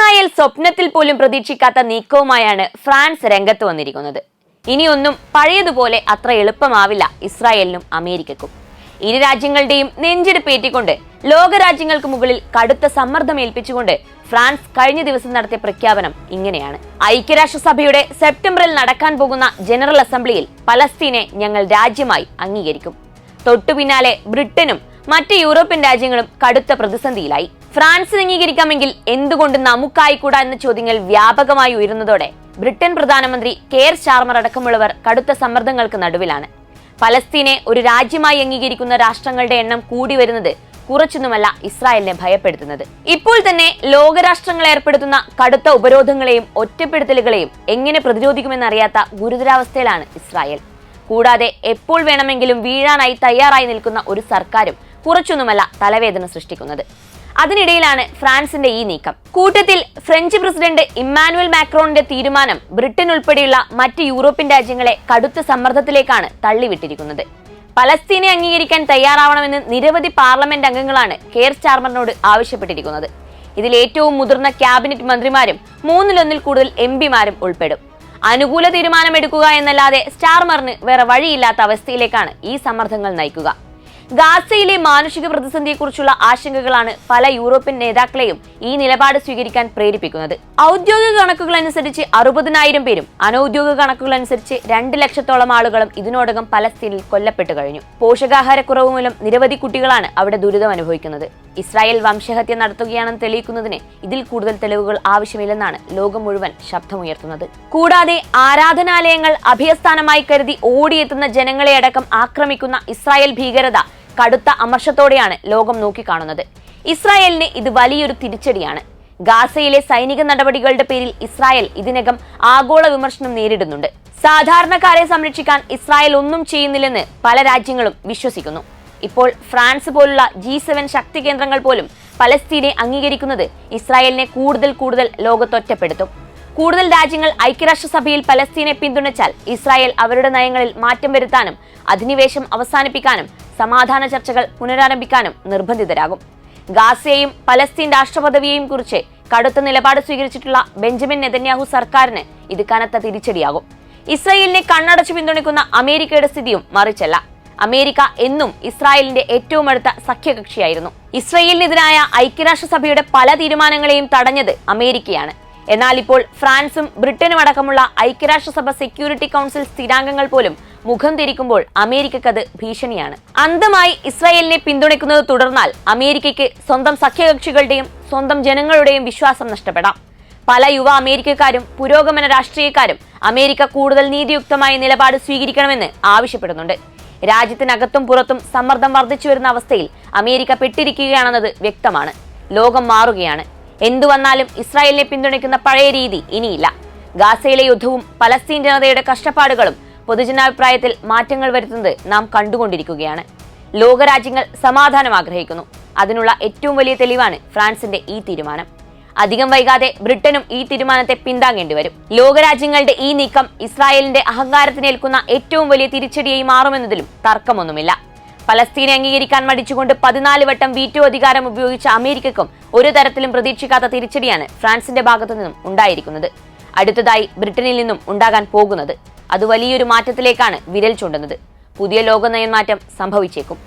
Israel സ്വപ്നത്തിൽ പോലും പ്രതീക്ഷിക്കാത്ത നീക്കവുമായാണ് ഫ്രാൻസ് രംഗത്ത് വന്നിരിക്കുന്നത്. ഇനിയൊന്നും പഴയതുപോലെ അത്ര എളുപ്പമാവില്ല ഇസ്രായേലിനും അമേരിക്കക്കും. ഇരു രാജ്യങ്ങളുടെയും നെഞ്ചിടിപ്പേറ്റിക്കൊണ്ട് ലോകരാജ്യങ്ങൾക്ക് മുകളിൽ കടുത്ത സമ്മർദ്ദം ഏൽപ്പിച്ചുകൊണ്ട് ഫ്രാൻസ് കഴിഞ്ഞ ദിവസം നടത്തിയ പ്രഖ്യാപനം ഇങ്ങനെയാണ്. ഐക്യരാഷ്ട്രസഭയുടെ സെപ്റ്റംബറിൽ നടക്കാൻ പോകുന്ന ജനറൽ അസംബ്ലിയിൽ പലസ്തീനെ ഞങ്ങൾ രാജ്യമായി അംഗീകരിക്കും. തൊട്ടുപിന്നാലെ ബ്രിട്ടനും മറ്റ് യൂറോപ്യൻ രാജ്യങ്ങളും കടുത്ത പ്രതിസന്ധിയിലായി. ഫ്രാൻസിന് അംഗീകരിക്കാമെങ്കിൽ എന്തുകൊണ്ട് നമുക്കായിക്കൂടാ എന്ന ചോദ്യങ്ങൾ വ്യാപകമായി ഉയരുന്നതോടെ ബ്രിട്ടൻ പ്രധാനമന്ത്രി കെയർ സ്റ്റാർമർ അടക്കമുള്ളവർ കടുത്ത സമ്മർദ്ദങ്ങൾക്ക് നടുവിലാണ്. പലസ്തീനെ ഒരു രാജ്യമായി അംഗീകരിക്കുന്ന രാഷ്ട്രങ്ങളുടെ എണ്ണം കൂടി വരുന്നത് കുറച്ചൊന്നുമല്ല ഇസ്രായേലിനെ ഭയപ്പെടുത്തുന്നത്. ഇപ്പോൾ തന്നെ ലോകരാഷ്ട്രങ്ങൾ ഏർപ്പെടുത്തുന്ന കടുത്ത ഉപരോധങ്ങളെയും ഒറ്റപ്പെടുത്തലുകളെയും എങ്ങനെ പ്രതിരോധിക്കുമെന്നറിയാത്ത ഗുരുതരാവസ്ഥയിലാണ് ഇസ്രായേൽ. കൂടാതെ എപ്പോൾ വേണമെങ്കിലും വീഴാനായി തയ്യാറായി നിൽക്കുന്ന ഒരു സർക്കാരും കുറച്ചൊന്നുമല്ല തലവേദന സൃഷ്ടിക്കുന്നത്. അതിനിടയിലാണ് ഫ്രാൻസിന്റെ ഈ നീക്കം. കൂട്ടത്തിൽ ഫ്രഞ്ച് പ്രസിഡന്റ് ഇമ്മാനുവൽ മാക്രോണിന്റെ തീരുമാനം ബ്രിട്ടൻ ഉൾപ്പെടെയുള്ള മറ്റ് യൂറോപ്യൻ രാജ്യങ്ങളെ കടുത്ത സമ്മർദ്ദത്തിലേക്കാണ് തള്ളിവിട്ടിരിക്കുന്നത്. പലസ്തീനെ അംഗീകരിക്കാൻ തയ്യാറാവണമെന്ന് നിരവധി പാർലമെന്റ് അംഗങ്ങളാണ് കെയർ സ്റ്റാർമറിനോട് ആവശ്യപ്പെട്ടിരിക്കുന്നത്. ഇതിൽ ഏറ്റവും മുതിർന്ന ക്യാബിനറ്റ് മന്ത്രിമാരും മൂന്നിലൊന്നിൽ കൂടുതൽ എം പിമാരും ഉൾപ്പെടും. അനുകൂല തീരുമാനമെടുക്കുക എന്നല്ലാതെ സ്റ്റാർമറിന് വേറെ വഴിയില്ലാത്ത അവസ്ഥയിലേക്കാണ് ഈ സമ്മർദ്ദങ്ങൾ നയിക്കുക. ഗാസയിലെ മാനുഷിക പ്രതിസന്ധിയെക്കുറിച്ചുള്ള ആശങ്കകളാണ് പല യൂറോപ്യൻ നേതാക്കളെയും ഈ നിലപാട് സ്വീകരിക്കാൻ പ്രേരിപ്പിക്കുന്നത്. ഔദ്യോഗിക കണക്കുകൾ അനുസരിച്ച് അറുപതിനായിരം പേരും അനൌദ്യോഗിക കണക്കുകൾ അനുസരിച്ച് രണ്ട് ലക്ഷത്തോളം ആളുകളും ഇതിനോടകം പലസ്തീനിൽ കൊല്ലപ്പെട്ടു കഴിഞ്ഞു. പോഷകാഹാരക്കുറവ് മൂലം നിരവധി കുട്ടികളാണ് അവിടെ ദുരിതം അനുഭവിക്കുന്നത്. ഇസ്രായേൽ വംശഹത്യ നടത്തുകയാണെന്ന് തെളിയിക്കുന്നതിന് ഇതിൽ കൂടുതൽ തെളിവുകൾ ആവശ്യമില്ലെന്നാണ് ലോകം മുഴുവൻ ശബ്ദമുയർത്തുന്നത്. കൂടാതെ ആരാധനാലയങ്ങൾ അഭയസ്ഥാനമായി കരുതി ഓടിയെത്തുന്ന ജനങ്ങളെ അടക്കം ആക്രമിക്കുന്ന ഇസ്രായേൽ ഭീകരത കടുത്ത അമർഷത്തോടെയാണ് ലോകം നോക്കിക്കാണുന്നത്. ഇസ്രായേലിന് ഇത് വലിയൊരു തിരിച്ചടിയാണ്. ഗാസയിലെ സൈനിക നടപടികളുടെ പേരിൽ ഇസ്രായേൽ ഇതിനകം ആഗോള വിമർശനം നേരിടുന്നുണ്ട്. സാധാരണക്കാരെ സംരക്ഷിക്കാൻ ഇസ്രായേൽ ഒന്നും ചെയ്യുന്നില്ലെന്ന് പല രാജ്യങ്ങളും വിശ്വസിക്കുന്നു. ഇപ്പോൾ ഫ്രാൻസ് പോലുള്ള ജി സെവൻ ശക്തി കേന്ദ്രങ്ങൾ പോലും പലസ്തീനെ അംഗീകരിക്കുന്നത് ഇസ്രായേലിനെ കൂടുതൽ കൂടുതൽ ലോകത്തൊറ്റപ്പെടുത്തും. കൂടുതൽ രാജ്യങ്ങൾ ഐക്യരാഷ്ട്രസഭയിൽ പലസ്തീനെ പിന്തുണച്ചാൽ ഇസ്രായേൽ അവരുടെ നയങ്ങളിൽ മാറ്റം വരുത്താനും അധിനിവേശം അവസാനിപ്പിക്കാനും സമാധാന ചർച്ചകൾ പുനരാരംഭിക്കാനും നിർബന്ധിതരാകും. ഗാസയെയും പലസ്തീൻ രാഷ്ട്രപദവിയെയും കുറിച്ച് കടുത്ത നിലപാട് സ്വീകരിച്ചിട്ടുള്ള ബെഞ്ചമിൻ നെതന്യാഹു സർക്കാരിന് ഇത് കനത്ത തിരിച്ചടിയാകും. ഇസ്രായേലിനെ കണ്ണടച്ചു പിന്തുണയ്ക്കുന്ന അമേരിക്കയുടെ സ്ഥിതിയും മറിച്ചല്ല. അമേരിക്ക എന്നും ഇസ്രായേലിന്റെ ഏറ്റവും അടുത്ത സഖ്യകക്ഷിയായിരുന്നു. ഇസ്രായേലിനെതിരായ ഐക്യരാഷ്ട്രസഭയുടെ പല തീരുമാനങ്ങളെയും തടഞ്ഞത് അമേരിക്കയാണ്. എന്നാൽ ഇപ്പോൾ ഫ്രാൻസും ബ്രിട്ടനും അടക്കമുള്ള ഐക്യരാഷ്ട്രസഭ സെക്യൂരിറ്റി കൗൺസിൽ സ്ഥിരാംഗങ്ങൾ പോലും മുഖം തിരിക്കുമ്പോൾ അമേരിക്കക്കത് ഭീഷണിയാണ്. അന്തമായി ഇസ്രായേലിനെ പിന്തുണയ്ക്കുന്നത് തുടർന്നാൽ അമേരിക്കയ്ക്ക് സ്വന്തം സഖ്യകക്ഷികളുടെയും സ്വന്തം ജനങ്ങളുടെയും വിശ്വാസം നഷ്ടപ്പെടാം. പല യുവ അമേരിക്കക്കാരും പുരോഗമന രാഷ്ട്രീയക്കാരും അമേരിക്ക കൂടുതൽ നീതിയുക്തമായ നിലപാട് സ്വീകരിക്കണമെന്ന് ആവശ്യപ്പെടുന്നുണ്ട്. രാജ്യത്തിനകത്തും പുറത്തും സമ്മർദ്ദം വർദ്ധിച്ചു വരുന്ന അവസ്ഥയിൽ അമേരിക്ക പെട്ടിരിക്കുകയാണെന്നത് വ്യക്തമാണ്. ലോകം മാറുകയാണ്. എന്തു വന്നാലും ഇസ്രായേലിനെ പിന്തുണയ്ക്കുന്ന പഴയ രീതി ഇനിയില്ല. ഗാസയിലെ യുദ്ധവും പലസ്തീൻ ജനതയുടെ കഷ്ടപ്പാടുകളും പൊതുജനാഭിപ്രായത്തിൽ മാറ്റങ്ങൾ വരുത്തുന്നത് നാം കണ്ടുകൊണ്ടിരിക്കുകയാണ്. ലോകരാജ്യങ്ങൾ സമാധാനം ആഗ്രഹിക്കുന്നു. അതിനുള്ള ഏറ്റവും വലിയ തെളിവാണ് ഫ്രാൻസിന്റെ ഈ തീരുമാനം. അധികം വൈകാതെ ബ്രിട്ടനും ഈ തീരുമാനത്തെ പിന്താങ്ങേണ്ടി വരും. ലോകരാജ്യങ്ങളുടെ ഈ നീക്കം ഇസ്രായേലിന്റെ അഹങ്കാരത്തിനേൽക്കുന്ന ഏറ്റവും വലിയ തിരിച്ചടിയായി മാറുമെന്നതിലും തർക്കമൊന്നുമില്ല. പലസ്തീനെ അംഗീകരിക്കാൻ മടിച്ചുകൊണ്ട് പതിനാല് വട്ടം വീറ്റോ അധികാരം ഉപയോഗിച്ച അമേരിക്കക്കും ഒരു തരത്തിലും പ്രതീക്ഷിക്കാത്ത തിരിച്ചടിയാണ് ഫ്രാൻസിന്റെ ഭാഗത്തു നിന്നും ഉണ്ടായിരിക്കുന്നത്. അടുത്തതായി ബ്രിട്ടനിൽ നിന്നും ഉണ്ടാകാൻ പോകുന്നത്. അത് വലിയൊരു മാറ്റത്തിലേക്കാണ് വിരൽ ചൂണ്ടുന്നത്. പുതിയ ലോക നയമാറ്റം സംഭവിച്ചേക്കും.